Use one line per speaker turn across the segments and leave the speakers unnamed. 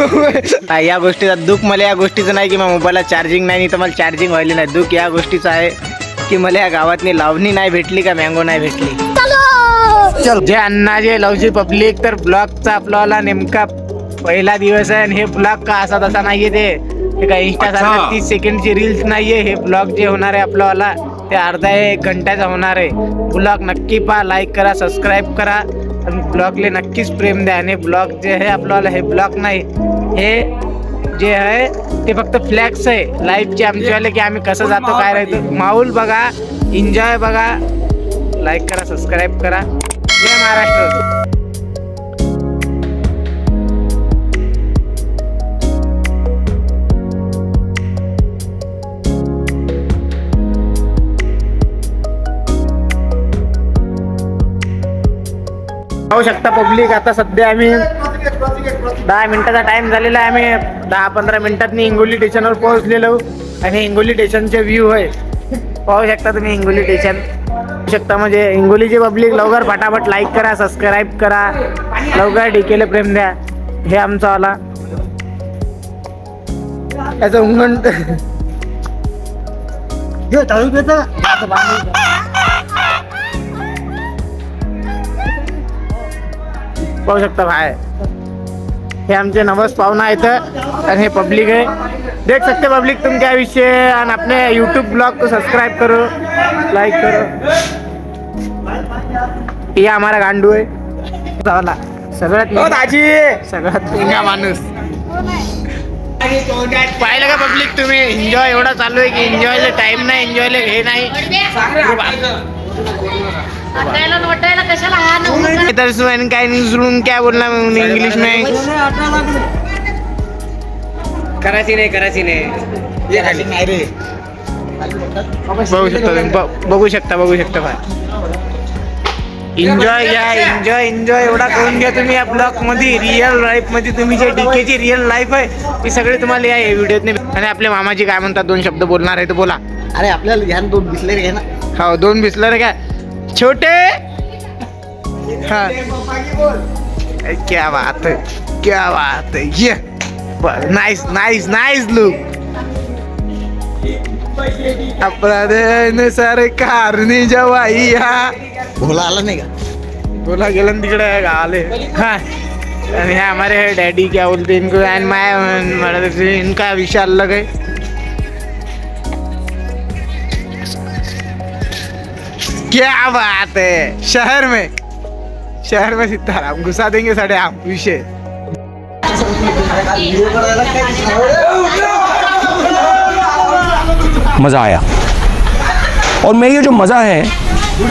या गोष्टीचा दुःख मला या गोष्टीचं नाही की माझ्या मोबाईलला चार्जिंग नाही तर मला चार्जिंग व्हायली नाही. दुःख या गोष्टीचं आहे की मला या गावातनी लावणी नाही भेटली का मँगो नाही भेटली? जे अण्णा जे लवजी पब्लिक तर ब्लॉगचा आपल्याला नेमका पहिला दिवस आहे आणि हे ब्लॉग का असा तसा नाहीये ते. हे काय इंस्टा सारखं तीस सेकंडची रील्स नाहीये हे ब्लॉग जे होणार आहे आपल्याला ते अर्धा एक घंट्याचा होणार आहे. ब्लॉग नक्की पहा लाईक करा सबस्क्राईब करा. आणि ब्लॉगले नक्कीच प्रेम द्या. आणि ब्लॉग जे आहे आपल्याला हे ब्लॉग नाही. हे जे आहे ते फक्त फ्लॅक्स आहे. लाईफचे आमच्यावाले की आम्ही कसं जातो काय राहतो. माऊल बघा एन्जॉय बघा. लाईक करा सबस्क्राईब करा. जय महाराष्ट्र. पाहू शकता पब्लिक आता सध्या आम्ही दहा मिनिटाचा टाइम झालेला आहे. आम्ही दहा पंधरा मिनिटात हिंगोली स्टेशनवर पोहोचलेलो. आणि हिंगोली स्टेशनचे व्ह्यू आहे पाहू शकता तुम्ही हिंगोली स्टेशन शकता म्हणजे हिंगोलीची पब्लिक लवकर फटाफट लाईक करा सबस्क्राईब करा. लवकर डिकेले प्रेम द्या. हे आमचा वाला त्याचं उंगण. पाहू शकता बाहेर. हे आमचे नवस पाहुणा आहेत आणि हे पब्लिक है देख सकते पब्लिक तुम क्या विषय है? आणि अपने यूट्यूब ब्लॉग को सब्सक्राइब करो लाइक करो. ये हमारा गांडू आहे सगळ्यात दाजी! सगळ्यात पिंगा माणूस. पाहिलं का पब्लिक तुम्ही? एन्जॉय एवढा चालू आहे की एन्जॉयला टाइम नाही एन्जॉयला हे नाही.
हा
क्या इंग्लिश क्या बोलना इंग्लिश में
करायची नाही. करायची नाही ये खाली.
बघू शकता बघू शकता बघू शकता भाई एन्जॉय घ्या एन्जॉय एन्जॉय एवढा करून घ्या तुम्ही या ब्लॉगमध्ये रिअल लाईफमध्ये. तुम्ही जे डीकेची रिअल लाईफ आहे ती सगळे तुम्हाला या व्हिडिओत आणि आपल्या मामाजी काय म्हणतात दोन शब्द बोलणार आहे तर बोला.
अरे आपल्याला ध्यान दोन दिसले रे ना.
हो दोन बिसलर काय? छोटे? हाँ। क्या बात है क्या बात है ये। नाइस नाइस नाइस लुक अपराध सारे कारणी जवाई हा।
भोला आला नाही का
बोला गेलं तिकडे आले हाँ। आणि हमारे डैडी क्या बोलते हैं इनको एंड मैं इनका विषय अलग है। क्या बात है? शहर में शहर में सीताराम घुसा देंगे साढ़े आप पीछे।
मज़ा आया। और मैं ये जो मज़ा है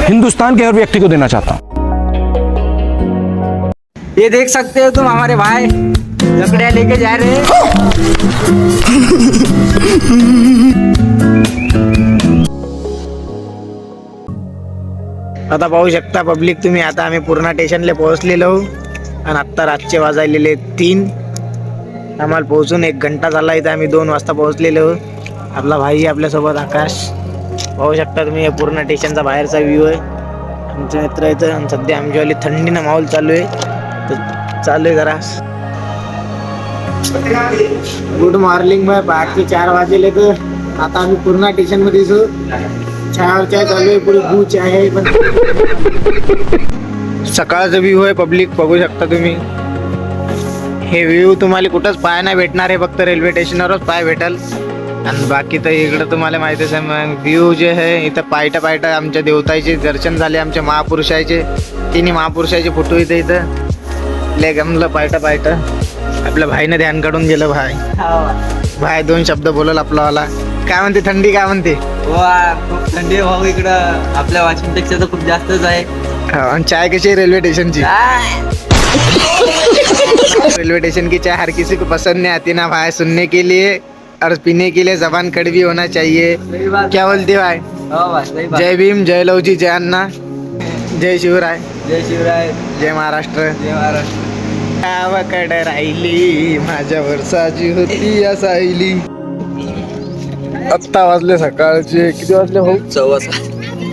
हिंदुस्तान के हर व्यक्ति को देना चाहता हूँ।
ये देख सकते हो तुम हमारे भाई लकड़ियाँ लेके जा रहे हैं।
आता पाहू शकता पब्लिक तुम्ही. आता आम्ही पूर्णा स्टेशनला पोहोचलेलो. आणि आत्ता रातचे वाजायलेले तीन. आम्हाला पोहोचून एक घंटा झाला. इथं आम्ही दोन वाजता पोहोचलेलो. आपला भाई आपल्यासोबत आकाश. पाहू शकता तुम्ही या पूर्ण स्टेशनचा बाहेरचा व्ह्यू आहे. आमच्या मित्र इथं आणि सध्या आमच्यावाली थंडीनं माहोल चालू आहे. तर चालू आहे जरा. गुड मॉर्निंग बाय पहाटे चार वाजेले तर आता आम्ही पूर्णा स्टेशनमध्ये चाय चालू आहे? पण सकाळचा व्ह्यू आहे पब्लिक बघू शकता तुम्ही. हे व्ह्यू तुम्हाला कुठंच पाय नाही भेटणार आहे फक्त रेल्वे स्टेशनवरच पाय भेटल. आणि बाकी तर इकडं तुम्हाला माहितीच आहे मग व्ह्यू जे आहे इथं पायटा पायटा आमच्या देवताचे दर्शन झाले आमच्या महापुरुषाचे. तिन्ही महापुरुषाचे फोटो इथं इथं. ले गमलं पायटा पायटा आपल्या भाईनं ध्यान काढून गेलं भाई. भाई दोन शब्द बोलल आपलावाला काय म्हणते थंडी काय म्हणते?
वा खूप थंडी आहे भाऊ इकडं. आपल्या वाशिमपेक्षा तर खूप जास्तच आहे.
हा, आणि चाय कशी आहे रेल्वे स्टेशनची? रेलवे स्टेशन की चाय हर किसी को पसंद नहीं आती ना भाई सुनने के लिए और पीने के लिए जबान कड़वी होना चाहिए।
सही बात
क्या बोलते भाई?
हो बा, सही बात
जय भीम जय लवजी जय अण्णा जय शिवराय।
जय शिवराय।
जय महाराष्ट्र।
जय महाराष्ट्र।
गावाकडे राहिली माझ्यावर साजी होती या सायली। आत्ता वाजले सकाळचे किती वाजले हो
चौवासा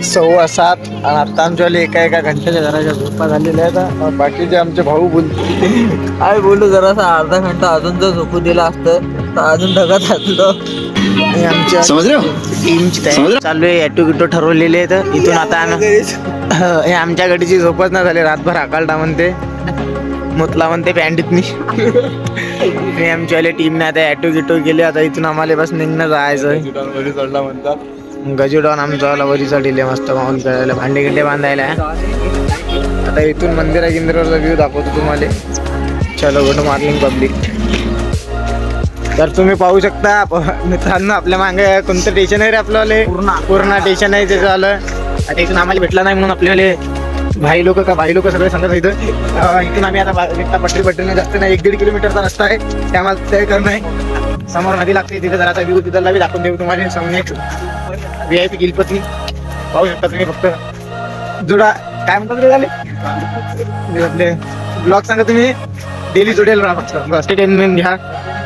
सव्वा सात. आणि आता आमच्यावाले एका एका घंट्याच्या घराच्या झोपा झालेल्या आहेत. बाकीचे आमचे भाऊ बोलते
काय बोलू जरासा अर्धा घंटा अजून जर झोपू दिला असतं तर अजून ढगात असलो.
आणि आमच्या टीमची तयारी चालू आहे ॲटो गिटो ठरवलेले आहेत. इथून आता आम्ही हे आमच्या गाडीची झोपच नाही झाली रातभर आकालटा म्हणते. मुतला म्हणते पॅन्टीतनी आणि आमच्यावाले टीमने आता ॲटो गिटो गेले आता इथून आम्हाला बस निघणं जायचं गजुडॉन आमचा वाला वरी चढिले मस्त माऊन करायला भांडे गिंडे बांधायला. आता इथून मंदिरा गिंदिराचा व्ह्यू दाखवतो तुम्हाला. चलो गुड मॉर्निंग पब्लिक तर तुम्ही पाहू शकता मित्रांनो आपल्या मागे कोणतं स्टेशन आहे रे आपल्यावाले पूर्ण. पूर्ण स्टेशन आहे त्याचं आलं आता इथून आम्हाला भेटला नाही म्हणून आपल्यावाले भाई लोक का भाई लोक सगळे सांगत इथं इथून आम्ही आता पटरी पटरीने जास्त नाही एक दीड किलोमीटरचा रस्ता आहे. ते तय करणं आहे. समोर नदी लागते तिथे जरा व्ह्यू तिथला बी दाखवून देऊ तुम्हाला. समोर व्ही आय पी गिलपती पाहू शकता तुम्ही फक्त. जुडा काय म्हणतात रे झाले? आपले ब्लॉग सांगा तुम्ही. डेली जुडेल राहा फक्त. एंटरटेनमेंट घ्या.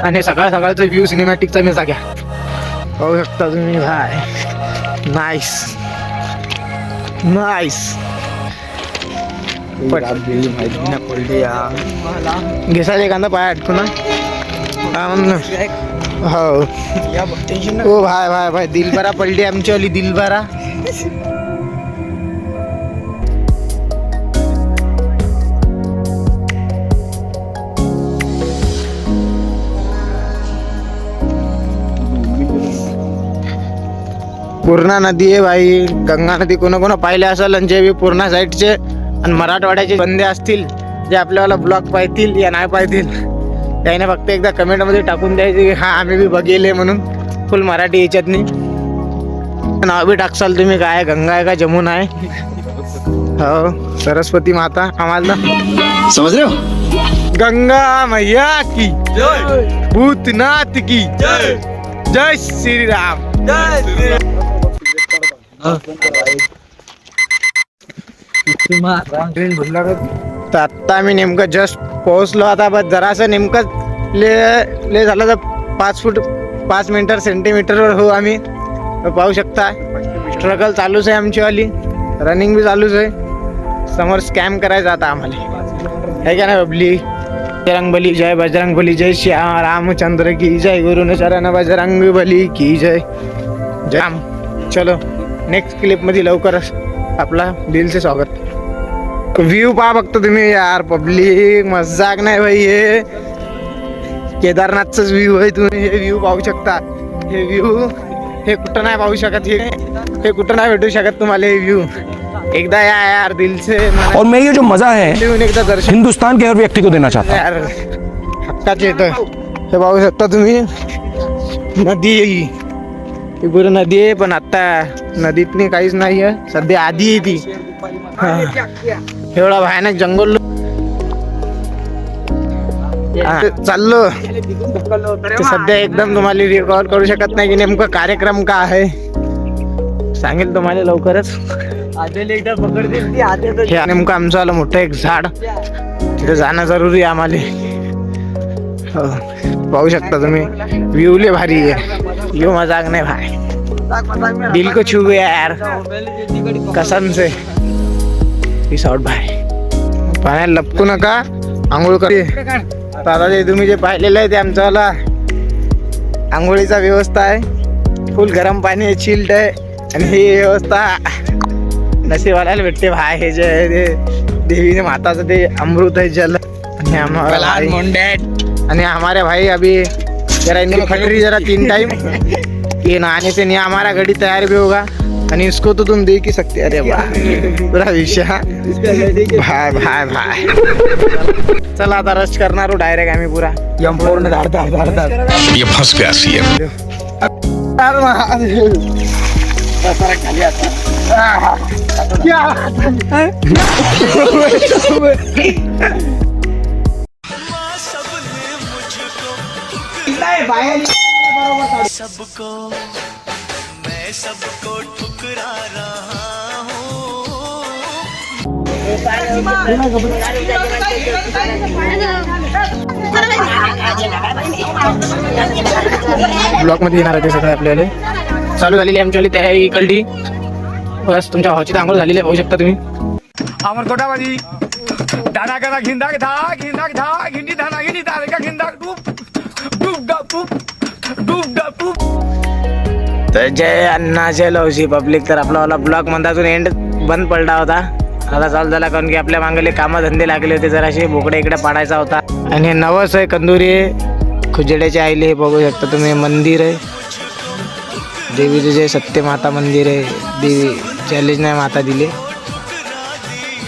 आणि सकाळ सकाळचं व्ह्यू सिनेमॅटिकचा मेसा घ्या. पाहू शकता तुम्ही. भाय नाईस नाईस घेसायला एखादा पाय अटकू ना. काय म्हणून. हो. ओ भाय भाय भाय दिलबारा पडली आमची वाली पूर्णा नदी आहे भाई. गंगा नदी कोणा कोणा पाहिले असेल आणि जे बी पूर्णा साईडचे आणि मराठवाड्याचे बंदे असतील जे आपल्याला ब्लॉग पाहतील या नाही पाहतील त्याने फक्त एकदा कमेंटमध्ये टाकून द्यायचे की हा आम्ही बी बघेले म्हणून फुल मराठी याच्यात नाही नाव बी टाकसाल तुम्ही काय गंगा आहे का जमुना आहे? हो सरस्वती माता आम्हाला.
समझ रहे हो?
गंगा मैया की भूतनाथ की जय. श्री राम. तर आत्ता आम्ही नेमकं जस्ट पोहोचलो आता बस जरासं नेमकं ले ले झालं तर पाच फूट पाच मीटर सेंटीमीटरवर हो आम्ही. पाहू शकता स्ट्रगल चालूच आहे आमचीवाली. रनिंग बी चालूच आहे. समोर स्कॅम करायचा आता आम्हाला. है का ना बबली? बजरंग बली जय बजरंग बली जय श्याम रामचंद्र की जय गुरु शरण बजरंग बली की जय. जय राम. चलो नेक्स्ट क्लिपमध्ये लवकरच आपला दिलचे स्वागत. व्ह्यू पहा फक्त तुम्ही यार पब्लिक मज़ाक नाही भाई हे केदारनाथचाच व्ह्यू आहे तुम्ही हे व्ह्यू पाहू शकता हे व्ह्यू हे कुठं नाही पाहू शकत हे हे कुठं नाही भेटू शकत तुम्हाला हे व्ह्यू एकदा या यार दिल से
और मैं ये जो मज़ा है
एकदा दर्शन
हिंदुस्तान के हर व्यक्ति को देना चाहता हूँ।
यार हक्काचे येतं हे। पाहू शकता तुम्ही नदी आहे नदी आहे पण आता नदीतनी काहीच नाही आहे. सध्या आधी आहे ती. एवढा भयानक जंगल. चाललो. सध्या एकदम तुम्हाला रिकॉर्ड करू शकत नाही की नेमकं कार्यक्रम का आहे. सांगेल तुम्हाला लवकरच. हे नेमकं आमचं आलं मोठं एक झाड. तिथे जाणं जरुरी आहे आम्हाला. हो. पाहू शकता तुम्ही. व्ह्यू लय भारी आहे. व्ह्यू मजाक नाही भाई। दिल को छू गया यार। कसम से। पीस आउट भाई पाण्यात लपकू नका आंघोळ कर। दादा जे तुम्ही जे पाहिलेलं आहे ते आमच्यावाला आंघोळीचा व्यवस्था आहे। फुल गरम पाणी आहे चिल्ड आहे. आणि ही व्यवस्था नशीबवाल्याला भेटते भाई हे जे आहे ते देवीने माताचं ते अमृत है जल। आणि भाई आणि हमारे भाई अभी जरा इनकी फटरी जरा तीन टाइम ये नहाने से नहीं हमारा गाड़ी तैयार भी होगा आणि इसको तो तुम देख ही सकते अरे वाह पूरा विषय हा. भाई भाई भाई चला आता रश करणार हो डायरेक्ट आम्ही पुरा
यम पूर्ण धाडता धाडता
ये फंस गया
अरे महादेव. बसारा खाली आता. क्या? बाहेर
सबको मैं सबको ठुकरा रहा हूँ।
ब्लॉकमध्ये येणार आहे ते सगळं आपल्याला. चालू झालेली आमच्यावाली तयारी इकडली बस तुमच्या भावाची तर आंघोळ झालेली आहे, पाहू शकता तुम्ही.
अमर कोटावादी दाना करा घिंदा था घिंदा था घिंडी धाना घिंडी था का घिंदा डूब.
तर जय अण्णा जय लवशी. पब्लिक तर आपला वाला ब्लॉग मंदातून एंड बंद पडला होता. आता चालू झाला कारण की आपल्या मागले कामं धंदे लागले होते जराशे. बोकडे इकडे पाडायचा होता. आणि हे नवस आहे कंदुरी आहे. खुजड्याच्या आईले हे बघू शकता तुम्ही. मंदिर आहे. देवीचे जे सत्य माता मंदिर आहे. देवी चॅलेंज नाही माता दिली.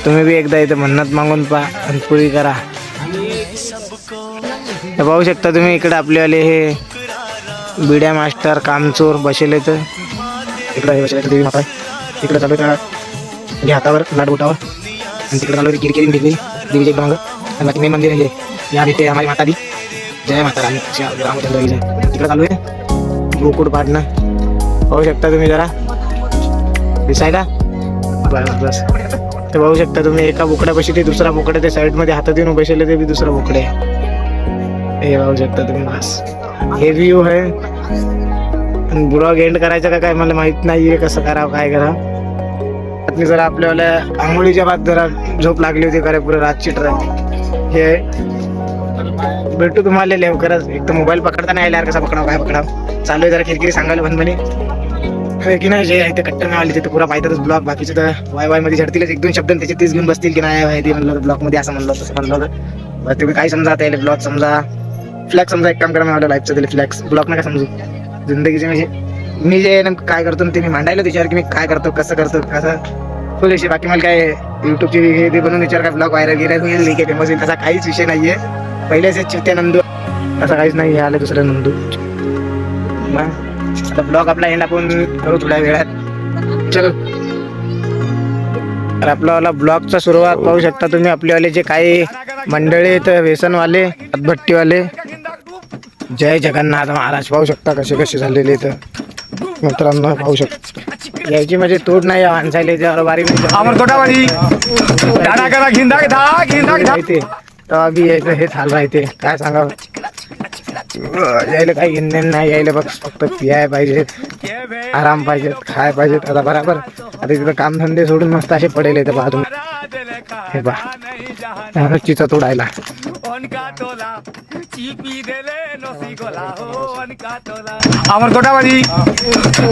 तुम्ही बी एकदा इथे मन्नत मागून पहा आणि पुरी करा. हे पाहू शकता तुम्ही इकडे आपलेवाले हे बिड्या मास्टर कामचोर बसेल तर इकडं हे देवी माता. इकडं चालू आहे त्या हातावर लाट बोटावर. आणि तिकडे चालू किरकिरी दिली देवीचे एक डोंगर आणि बाकी मेन मंदिर आहे हे. या इथे आम्हाला माता दी जय माता राणी. रामचंद्र विजय तिकडे चालू आहे. गोकुळ पाडणं. पाहू शकता तुम्ही जरा. दिसायला? बस बस. ते पाहू शकता तुम्ही एका बोकड्यापाशी ते दुसरा बोकडे ते साईडमध्ये हातात येऊन बसेल ते बी दुसरा बोकडे आहे. हे पाहू शकता तुम्ही बस. हे व्ह्यू आहे. ब्लॉग एंड करायचं का काय मला माहीत नाहीये कसं करावं काय करावं. मी जरा आपल्याला आंघोळीच्या बाद जरा झोप लागली होती खरं पुढे रातची ट्रक हे भेटू तुम्हाला लवकरच. एक तर मोबाईल पकडता नाही यार कसा पकडाव काय पकडाव. चालू आहे जरा किरकिरी सांगायला पण म्हणे. की नाही जे आहे ते कट्टर नाही आले तिथे पुरा पाहिजेच ब्लॉग बाकीचे तर वाय वायमध्ये झडतीलच. एक दोन शब्द त्याचे तीच घेऊन बसतील की नाही ते म्हणलं ब्लॉगमध्ये असं म्हणलं तसं म्हणलं होतं. तुम्ही काय समजा त्याला ब्लॉग समजा. फ्लॅक्स समजा एक काम करा मला लाईफचं दिले फ्लॅक्स ब्लॉक नका समजू. जिंदगीचे म्हणजे मी जे नेमकं काय करतो ते मी मांडायला त्याच्यावर की मी काय करतो कसं करतो कसं? फुल विषय. बाकी मला काय युट्यूबचे हे ते बनवून विचार काय ब्लॉग व्हायरल गिरायला होईल की फेमस होईल तसा काहीच विषय नाहीये. पहिलेच हे चित्ते नंदू. असं काहीच नाही हे आलं दुसरं नंदू. मग आता ब्लॉग आपला एंड आपण करू थोड्या वेळात. चलो. तर आपल्याला ब्लॉगचा सुरुवात पाहू शकता तुम्ही आपलेवाले जे काही मंडळी आहेत व्यसनवाले भट्टीवाले जय जगन्नाथ महाराज. पाहू शकता कसे कसे झालेले तर मित्रांनो पाहू शकता. याची म्हणजे तोड नाही माणसाला याच्यावर बारी
करा घिंदा घिंदा था
माहिती तेव्हा बी यायचं हे झालं आहे ते काय सांगावं यायला काही घेणं नाही यायला बघ फक्त पियाय पाहिजे आराम पाहिजे खाय पाहिजेत आता बराबर. आता तिथं कामधंदे सोडून मस्त असे पडेल इथं पहा तुम्ही हे पहा चिचा तोडायला
अमर कोटावादी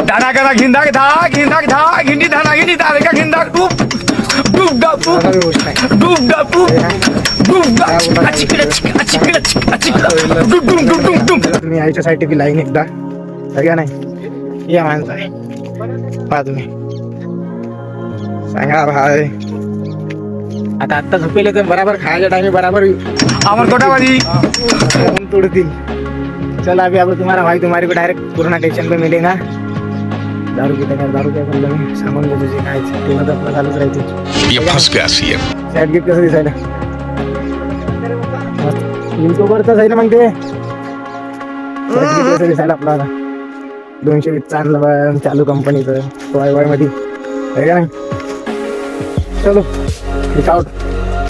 दाना करा घिंदा था घिंदा था घिंडी धाना घिंडी था का डूब डूब गा डूब
बी आहे.
डूब गा डूब डूब गा अचिकडे अचिकडे अचिकडे डूब डूब डूब डूब डूब
तुम्ही यायच्यासाठी बी लाईन एकदा. सगळ्या नाही? या माणसं आहे पहा तुम्ही. सांगा भाई. आता आत्ता झोपेले तर बराबर खायच्या टाइम बराबर
अमर कोटावादी
फोन तोड़तील. चला अभी अब तुम्हारा भाई तुम्हारे को डायरेक्ट पूर्ण टेंशन पे मिलेगा दारू पिता का दारू काय करलं मी. सांगून देतो जे काय ते तर आपलं चालूच राहते.
ये फंस गया सीएम.
सॅट गिफ्ट कसं दिसायला? युट्यूबवरच आहे ना मग ते. कसं दिसायला आपला दोनशे वीस बा चालू कंपनीचं वाय वायमध्ये आहे का नाही? चलो. आउट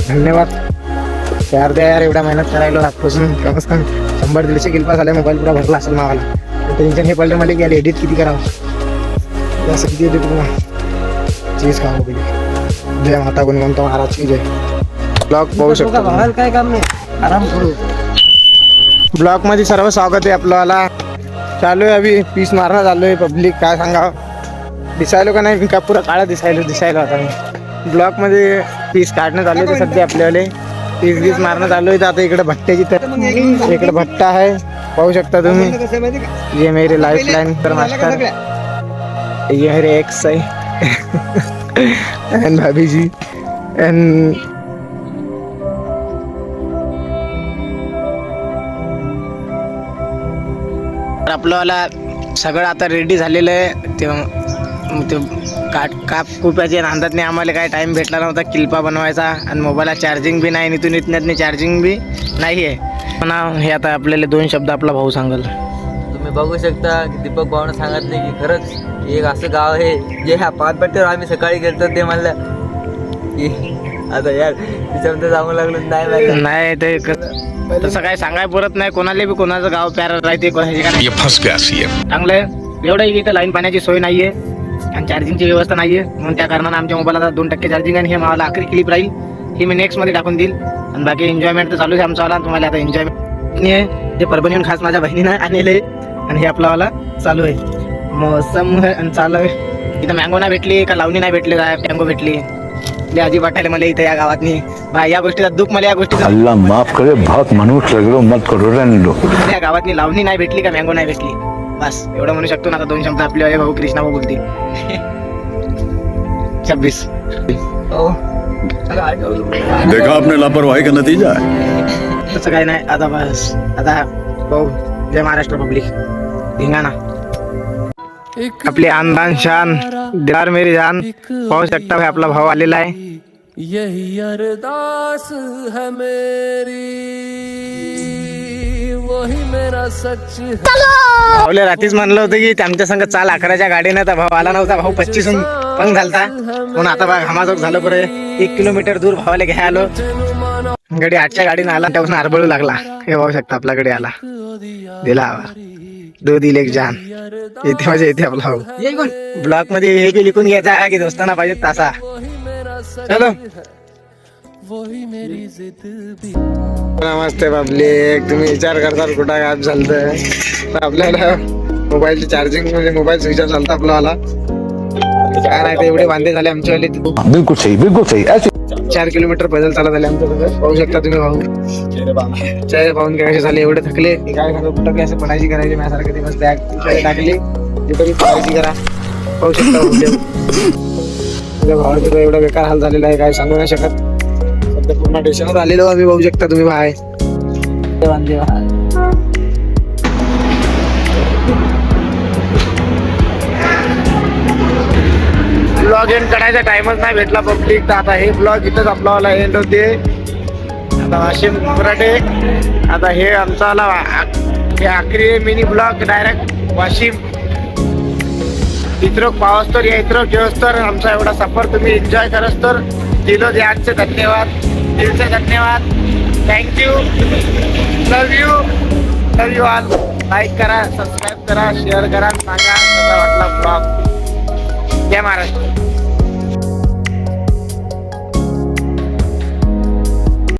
धन्यवाद. चार द्या यार एवढ्या मेहनत करायला रातपासून कम से कम. शंभर दीडशे किल्पा झाले मोबाईल पुरा भरला असेल मावाला. टेन्शन हे पडलं मला की एडिट किती करावं? असं किती एडिट तुम्हाला चीज खाऊ गेली जय माता गुणवंत महाराज की जय. ब्लॉग पाहू शकतो.
काय काम नाही. आराम करू.
ब्लॉगमध्ये सर्व स्वागत आहे आपल्याला. चालू आहे अभि पीस मारणं चालू आहे. पब्लिक काय सांगावं? दिसायलो का नाही? मी का पुरा काळा दिसायलो दिसायला होता मी. ब्लॉगमध्ये पीस काढणं चालू आहे सध्या आपल्याला पीस बीस मारणं चालू आहे. तर आता इकडे भट्ट्याची तर इकडे भट्टा आहे. पाहू शकता तुम्ही. ये मेरे लाईफ लाईन तर मास्टर ये मेरे एक्स आहे. अँड भाभी जी एंड तर आपल्याला सगळं आता रेडी झालेलं आहे. ते ते काट काप कुप्याच्या नांदातने आम्हाला काय टाईम भेटला नव्हता. किल्पा बनवायचा आणि मोबाईलला चार्जिंग बी नाही नितून इथण्यातनी चार्जिंग बी नाही आहे पण हे आता आपल्याला दोन शब्द आपला भाऊ सांगल.
तुम्ही बघू शकता की दीपक भाऊनं सांगितले की खरंच हे एक असं गाव आहे जे ह्या पाच पट्ट्यावर आम्ही सकाळी गेलतो ते म्हणलं की आता यार तिच्यामध्ये सांगू लागलो. नाही माहिती
नाही ते क- तसं काय सांगाय परत नाही. कोणाला बी कोणाचं गाव प्यार राहते कोणाची काय चांगलं आहे. एवढं इथं लाईन पाण्याची सोय नाहीये. आणि चार्जिंगची व्यवस्था नाहीये. म्हणून त्या कारणानं आमच्या मोबाईलला दोन टक्के चार्जिंग आणि हे मला आखरी क्लिप राहील. ही मी नेक्स्टमध्ये टाकून देईल. आणि बाकी एन्जॉयमेंट तर चालूच आहे आमचा वाला. तुम्हाला आता एन्जॉयमेंट जे परभणीहून खास माझ्या बहिणीनं आणले आणि हे आपला वाला चालू आहे. मोसम आणि चालू आहे. इथं मँगो नाही भेटली का लावणी नाही भेटली काय मँगो भेटली? लय अजिब वाटायला मला इथे या गावातनी. भाई या गोष्टीचा दुःख मला या गोष्टीचा.
अल्लाह माफ करे रहे हो मत करो
या गावातनी लावणी नाही भेटली का मँगो नाही भेटली? बस. एवढं म्हणू शकतो ना आता दोन शब्द आपले भाऊ कृष्णा भाऊ बोलतील. छब्बीस.
देखा आपने लापरवाही का नतीजा है?
तसं काही नाही आता बस. आता भाऊ जय महाराष्ट्र पब्लिक. धिंगाणा आपली आनदान शान दिलार मेरी जान पाहू शकता भाई आपला भाऊ आलेला आहे.
यही अरदास है मेरी। है
भाऊले रात्रीच म्हणलं होतं की आमच्या संग चाल अकराच्या गाडीनं तर भाऊ आला नव्हता. भाऊ पच्चीसून पण झालता म्हणून आता बघा घामाजोग झालं बरं एक किलोमीटर दूर भावाला घ्या आलो. गडी आठच्या गाडीनं आला त्यापासून आरबळू लागला. हे पाहू शकता आपल्याकडे आला. दिला हवा दो दिल एक जान. येथे म्हणजे येथे आपला भाऊ. ब्लॉकमध्ये हे बी लिखून घ्यायचा की दोस्ताना पाहिजे तासा. चलो. नमस्ते पब्लिक तुम्ही विचार करता कुठं गायब झालं तर आपल्याला मोबाईलची चार्जिंग म्हणजे मोबाईल स्विच ऑफ झालता आपला आला काय नाही ते एवढे वांदे झाले आमच्या वाले.
बिल्कुल सही बिल्कुल सही. ऐसे
चार किलोमीटर पैदल चालत आले आमच्यासोबत. पाहू शकता तुम्ही भाऊ. चेहरे पाहून काय कसे झाले एवढे थकले. की काय सांगू कुठं काय असं पडायची करायची माझ्यासारखं दिवस बॅग टाकली. तिथं मी पडायची करा. पाहू शकता भाऊ. तुझ्या भावाचं एवढा बेकार हाल झालेला आहे काय सांगू नाही शकत. पूर्ण टेन्शनवर आलेलो आम्ही पाहू शकता तुम्ही बाय ब्लॉग एंड करायचा टाइमच नाही भेटला पब्लिक तर आता हे ब्लॉग इथंच आपला वाला एंड होते. आता वाशिम मराठे आता हे आमचा हे आखरी मिनी ब्लॉग डायरेक्ट वाशिम. इतरो पावस तर या इतरो घेऊस तर आमचा एवढा सफर तुम्ही एन्जॉय करस तर दिलो ध्यानचे धन्यवाद. दिलचे धन्यवाद. Thank you love you love you all like करा सबस्क्राईब करा शेअर करा सांगा कसा वाटला ब्लॉग जय महाराष्ट्र.